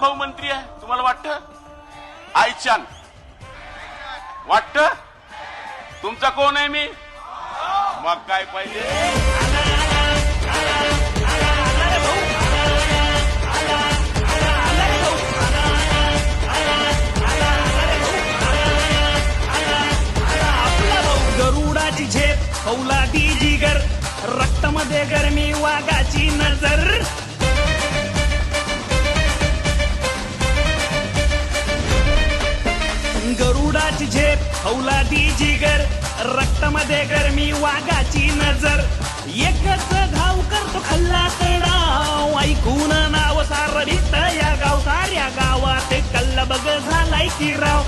भाऊ मंत्री आहे तुम्हाला वाटतं? आयचान वाटत? तुमचा कोण आहे मी? मग काय पाहिजे? गरुडाची झेप फौलादी जिगर रक्तमध्ये गरमी वाघाची नजर. गरुडाची झेप फौलादी जिगर रक्तामध्ये गरमी वाघाची नजर. एकच धाव करतो खल्ला तडाव ऐकून नाव सार या गाव साऱ्या गावात कल्ल बग झालाय की राव.